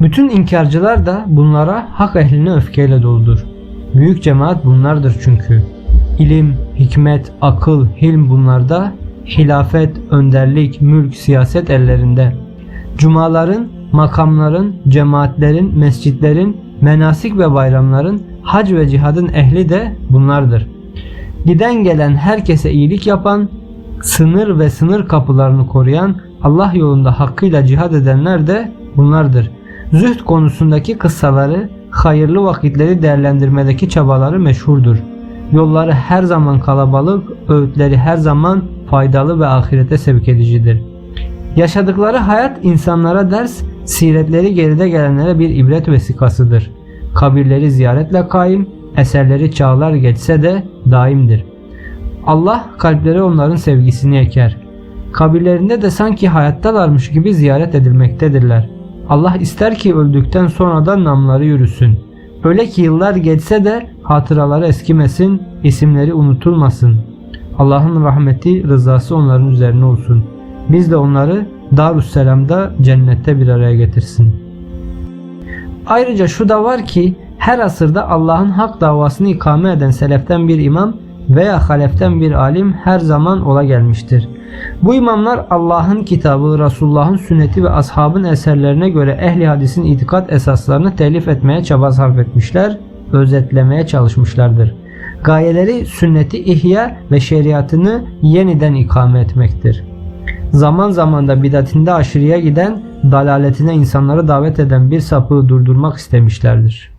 Bütün inkarcılar da bunlara hak ehline öfkeyle doludur. Büyük cemaat bunlardır çünkü. İlim, hikmet, akıl, hilm bunlarda, hilafet, önderlik, mülk, siyaset ellerinde. Cumaların, makamların, cemaatlerin, mescitlerin, menasik ve bayramların, hac ve cihadın ehli de bunlardır. Giden gelen herkese iyilik yapan, sınır ve sınır kapılarını koruyan, Allah yolunda hakkıyla cihad edenler de bunlardır. Zühd konusundaki kıssaları, hayırlı vakitleri değerlendirmedeki çabaları meşhurdur. Yolları her zaman kalabalık, öğütleri her zaman faydalı ve ahirete sevk edicidir. Yaşadıkları hayat insanlara ders, siretleri geride gelenlere bir ibret vesikasıdır. Kabirleri ziyaretle kaim, eserleri çağlar geçse de daimdir. Allah kalpleri onların sevgisini eker. Kabirlerinde de sanki hayattalarmış gibi ziyaret edilmektedirler. Allah ister ki öldükten sonra da namları yürüsün. Öyle ki yıllar geçse de hatıraları eskimesin, isimleri unutulmasın. Allah'ın rahmeti, rızası onların üzerine olsun. Biz de onları Darüsselam'da cennette bir araya getirsin. Ayrıca şu da var ki her asırda Allah'ın hak davasını ikame eden seleften bir imam veya haleften bir alim her zaman ola gelmiştir. Bu imamlar Allah'ın kitabı, Resulullah'ın sünneti ve ashabın eserlerine göre ehli hadisin itikat esaslarını telif etmeye çaba sarf etmişler, özetlemeye çalışmışlardır. Gayeleri sünneti ihya ve şeriatını yeniden ikame etmektir. Zaman zaman da bidatinde aşırıya giden, dalaletine insanları davet eden bir sapığı durdurmak istemişlerdir.